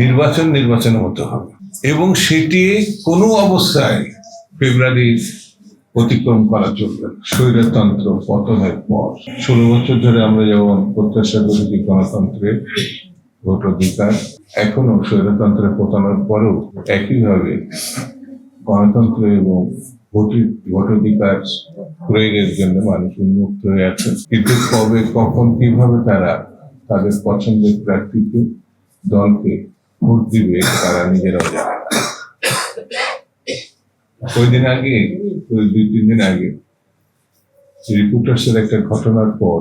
নির্বাচন নির্বাচনের মতো হবে এবং সেটি কোনো অবস্থায় ফেব্রুয়ারির অতিক্রম করা চলবে। স্বৈরতন্ত্র পতনের পর ষোলো বছর ধরে আমরা যেমন প্রত্যাশা করেছি গণতন্ত্রের ভোট অধিকার, এখনও স্বৈরতন্ত্রের পতনের পরেও একইভাবে গণতন্ত্র এবং ভোটের ভোটাধিকার প্রয়োগের জন্য মানুষ উন্মুক্ত হয়ে আছে কিন্তু কবে, কখন, কীভাবে তারা তাদের পছন্দের প্রার্থীকে দলকে ভোট দিবে তারা নিজেরাও জানে না। আগে দুই, তিন দিন আগে রিপোর্টার্সের একটা ঘটনার পর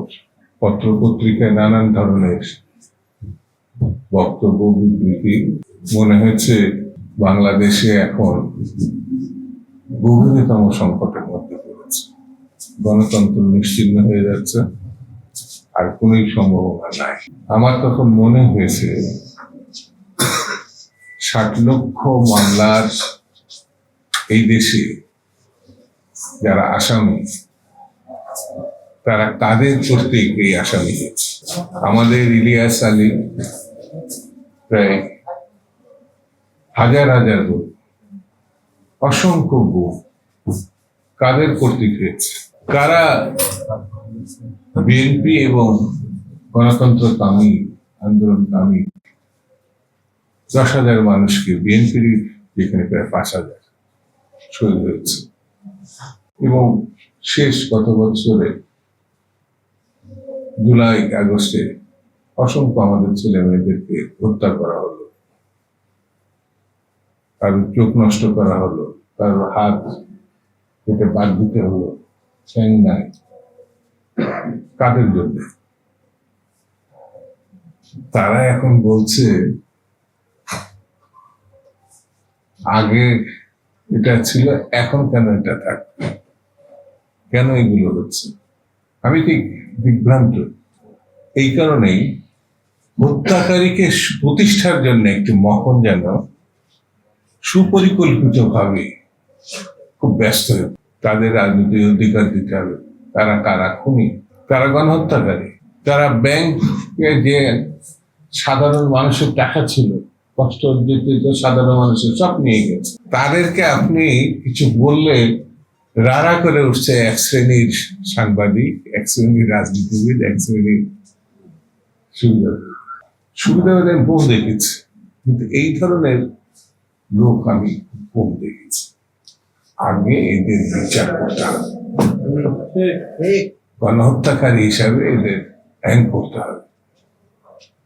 পত্র পত্রিকায় নানান ধরনের বক্তব্য, বিবৃতি, মনে হয়েছে বাংলাদেশে এখন গভীরতম সংকটের মধ্যে পড়েছে গণতন্ত্র নিশ্চিহ্ন হয়ে যাচ্ছে, আর কোনোই সম্ভাবনা নাই আমার তখন মনে হয়েছে ষাট লক্ষ মামলার এই দেশে যারা আসামি, তারা কাদের কর্তৃক এই আসামি। আমাদের ইলিয়াস আলী প্রায় হাজার হাজার গুণ অসংখ্য গুণ কাদের কর্তৃক হয়েছে কারা বিএনপি এবং গণতন্ত্র কামী আন্দোলন কামী দশ হাজার মানুষকে বিএনপির যেখানে প্রায় পাঁচ হাজার শহীদ হয়েছে। এবং শেষ গত বছরে জুলাই, আগস্টে অসংখ্য আমাদের ছেলে মেয়েদেরকে হত্যা করা হলো। কারোর চোখ নষ্ট করা হলো, কারোর হাত কেটে বাদ দিতে হলো নাই। কাদের জন্য? তারা এখন বলছে আগে এটা ছিল, এখন কেন এটা থাকবে কেন এগুলো হচ্ছে? আমি ঠিক বিভ্রান্ত। এই কারণেই হত্যাকারীকে প্রতিষ্ঠার জন্য একটি মহল যেন সুপরিকল্পিত ভাবে খুব ব্যস্ত হয়ে তাদের রাজনৈতিক অধিকার দিতে হবে। তারা কারা? খুনি। তারা গণহত্যাকারী? তারা ব্যাংকে যে সাধারণ মানুষের টাকা ছিল কষ্ট অর্জিত সাধারণ মানুষের সব নিয়ে গেছে। তাদেরকে আপনি কিছু বললে রাড়া করে উঠছে এক শ্রেণির সাংবাদিক, এক শ্রেণির রাজনীতিবিদ, এক শ্রেণির সুবিধা সুবিধাবাদী আমি বহু দেখেছি, কিন্তু এই ধরনের লোক আমি কম দেখেছি। আগে এদের বিচার করতে হবে গণহত্যাকারী হিসাবে এদের আইন করতে হবে,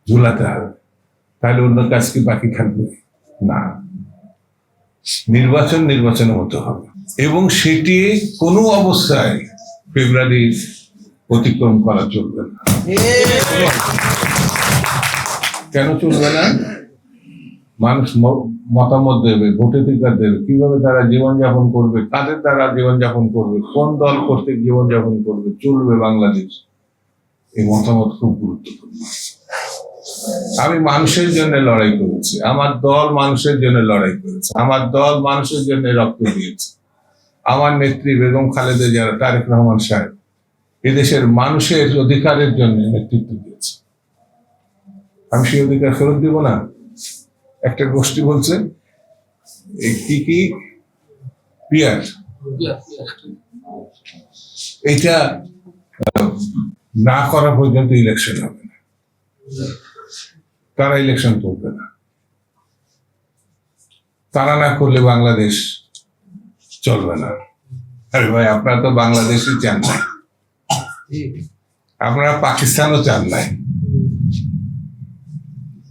ঝুলাতে হবে। তাহলে অন্য কাজ কি বাকি থাকবে? না। নির্বাচন নির্বাচনের মতো হবে। এবং সেটি কোনো অবস্থায় ফেব্রুয়ারি অতিক্রম করা চলবে না। কেন চলবে না? মানুষ মতামত দেবে ভোটাধিকার দেবে, কীভাবে তারা জীবনযাপন করবে, কাদের দ্বারা জীবনযাপন করবে, কোন দল কর্তৃক জীবনযাপন করবে, চলবে বাংলাদেশ। এই মতামত খুব গুরুত্বপূর্ণ। আমি মানুষের জন্য লড়াই করেছি। আমার দল মানুষের জন্য লড়াই করেছে। আমার দল মানুষের জন্য রক্ত দিয়েছে। আমার নেত্রী বেগম খালেদা যারা তারেক রহমান সাহেব এদেশের মানুষের অধিকারের জন্য নেতৃত্ব দিয়েছে। আমি সেই অধিকার ফেরত দিব না। একটা গোষ্ঠী বলছে কি কি? পিয়ার। এটা না করা পর্যন্ত ইলেকশন হবে না। তারা ইলেকশন করবে না। তারা না করলে বাংলাদেশ চলবে না। আরে ভাই, আপনারা তো বাংলাদেশই চান না। আপনারা পাকিস্তানও চান নাই।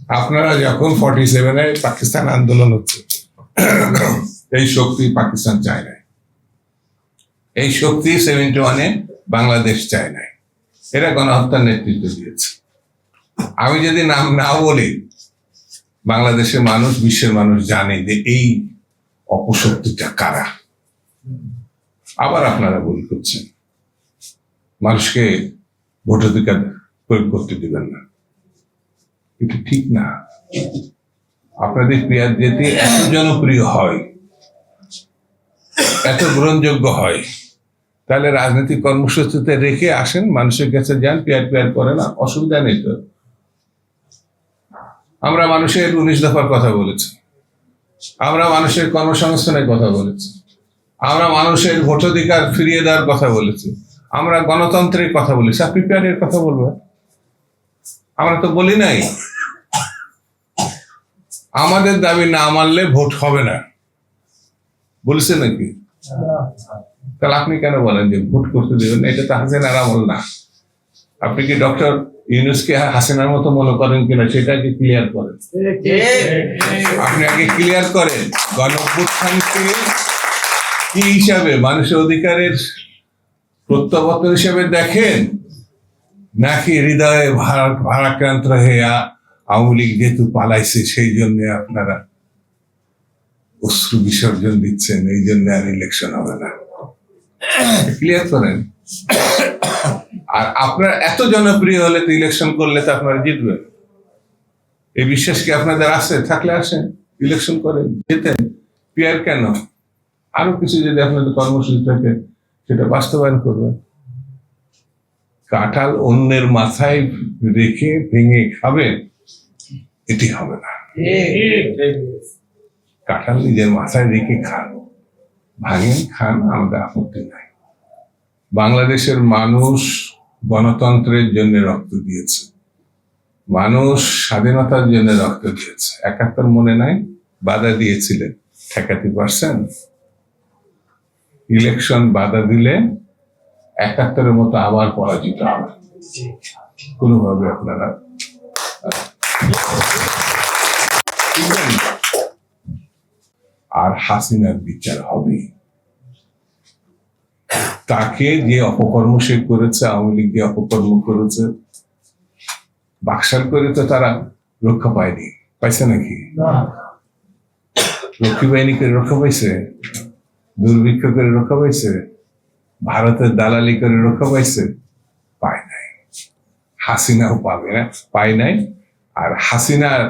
আপনারা যখন ফর্টি সেভেনে পাকিস্তান আন্দোলন হচ্ছে, এই শক্তি পাকিস্তান চায় নাই। এই শক্তি সেভেন্টি ওয়ানে বাংলাদেশ চায় নাই। এরা গণহত্যার নেতৃত্ব দিয়েছে। আমি যদি নাম না বলি, বাংলাদেশের মানুষ, বিশ্বের মানুষ জানে যে এই অপশক্তিটা কারা। আবার আপনারা ভুল করছেন। মানুষকে ভোটাধিকার প্রয়োগ করতে দিবেন না। এটা ঠিক না। আপনাদের ক্রিয়া যদি এত জনপ্রিয় হয়, এত গ্রহণযোগ্য হয়, তাহলে রাজনৈতিক কর্মসূচিতে রেখে আসেন, মানুষের কাছে যান পেয়ার পেয়ার করে না অসুবিধা নেই তো। আমরা মানুষের উনিশ দফার কথা বলেছি। আমরা মানুষের কর্মসংস্থানের কথা বলেছি। আমরা মানুষের ভোটাধিকার ফিরিয়ে দেওয়ার কথা বলেছি। আমরা গণতন্ত্রের কথা বলেছি। আপনি পিয়ারের কথা বলবেন আমরা তো বলি নাই। আমাদের দাবি না মানলে ভোট হবে না। বলেছে নাকি? তাহলে আপনি কেন বলেন যে ভোট করতে দেবেন? এটা তো হাসিনার আমল না। আপনি কি ডক্টর ইউনুসকে হাসিনার মতো মনে করেন কিনা সেটা আগে ক্লিয়ার করেন আপনি আগে ক্লিয়ার করেন গণঅভ্যুত্থানকে কি হিসাবে মানুষের অধিকারের প্রত্যাবর্তন হিসেবে দেখেন? নাকি হৃদয়ে ভারা- ভারাক্রান্ত হয়ে আওয়ামী লীগ যেহেতু পালাইছে সেই জন্য আপনারা অশ্রু বিসর্জন দিচ্ছেন এই জন্য আর ইলেকশন হবে না। ক্লিয়ার করেন আর আপনার এত জনপ্রিয় হলে তো ইলেকশন করলে তো আপনারা জিতবেন। এই বিশ্বাস কি আপনাদের আছে? থাকলে আসেন ইলেকশন করেন যেতেন পিয়ার কেন? আরও কিছু যদি আপনাদের কর্মসূচি থাকে, সেটা বাস্তবায়ন করবেন। কাঁঠাল অন্যের মাথায় রেখে ভেঙে খাবেন এটি হবে না। কাঁঠাল নিজের মাথায় রেখে খান। ভাঙেন, খান, আমাদের আপত্তি নাই। বাংলাদেশের মানুষ গণতন্ত্রের জন্য রক্ত দিয়েছে। মানুষ স্বাধীনতার জন্য রক্ত দিয়েছে। একাত্তর মনে নাই? বাধা দিয়েছিলেন ঠেকাতে পারছেন? ইলেকশন বাধা দিলে একাত্তরের মতো আবার পরাজিত হবে। কোনোভাবে আপনারা আর হাসিনার বিচার হবে তাকে যে অপকর্ম সে করেছে আওয়ামী লীগ যে অপকর্ম করেছে বাকশাল করে তো তারা রক্ষা পায়নি। পাইছে নাকি? রক্ষী বাহিনী করে রক্ষা পাইছে? দুর্ভিক্ষ করে রক্ষা পাইছে? ভারতের দালালি করে রক্ষা পাইছে? পায় নাই। হাসিনাও পাবে না পায় নাই। আর হাসিনার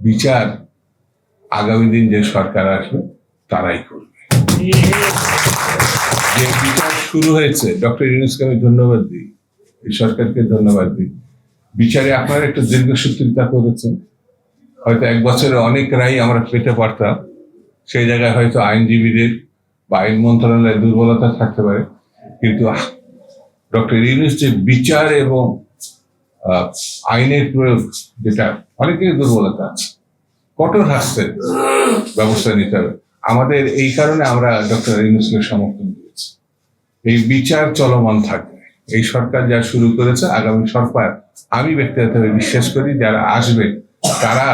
বিচার আগামী দিন যে সরকার আসবে তারাই করবে। যে বিচার শুরু হয়েছে। ডক্টর ইউনুসকে আমি ধন্যবাদ দিই। এই সরকারকে ধন্যবাদ দিই। বিচারে আপনারা একটু দীর্ঘসূত্রিতা করেছেন। হয়তো এক বছরে অনেক রায় আমরা পেতে পারতাম। সেই জায়গায় হয়তো আইনজীবীদের বা আইন মন্ত্রণালয়ের দুর্বলতা থাকতে পারে। কিন্তু ডক্টর ইউনুস যে বিচার এবং আইনের প্রয়োগ, যেটা অনেকের দুর্বলতা কঠোর হাস্তের ব্যবস্থা নিতে হবে। আমাদের এই কারণে আমরা ডক্টর ইউনুসকে সমর্থন দিয়েছি এই বিচার চলমান থাকবে। এই সরকার যা শুরু করেছে, আগামী সরকার আমি ব্যক্তিগতভাবে বিশ্বাস করি, যারা আসবে, তারা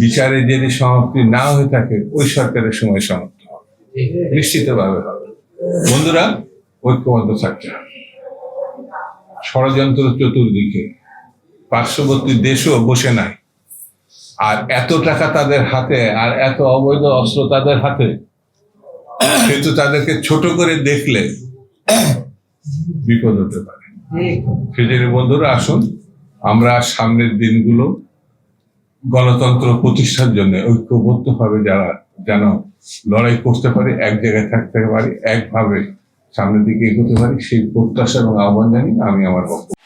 বিচারে যদি সমাপ্তি না হয়ে থাকে, ওই সরকারের সময় সমাপ্ত হবে। নিশ্চিতভাবে বন্ধুরা, ঐক্যবদ্ধ হবে। ষড়যন্ত্র চতুর্দিকে, পার্শ্ববর্তী দেশও বসে নাই। আর এত টাকা তাদের হাতে, আর এত অবৈধ অস্ত্র তাদের হাতে কিন্তু তাদেরকে ছোট করে দেখলে বিপদ হতে পারে। সেজন্য বন্ধুরা আসুন আমরা সামনের দিনগুলো গণতন্ত্র প্রতিষ্ঠার জন্য ঐক্যবদ্ধভাবে যারা যেন লড়াই করতে পারি এক জায়গায় থাকতে পারি একভাবে সামনের দিকে এগোতে পারি সেই প্রত্যাশা এবং আহ্বান জানি আমি আমার বক্তব্য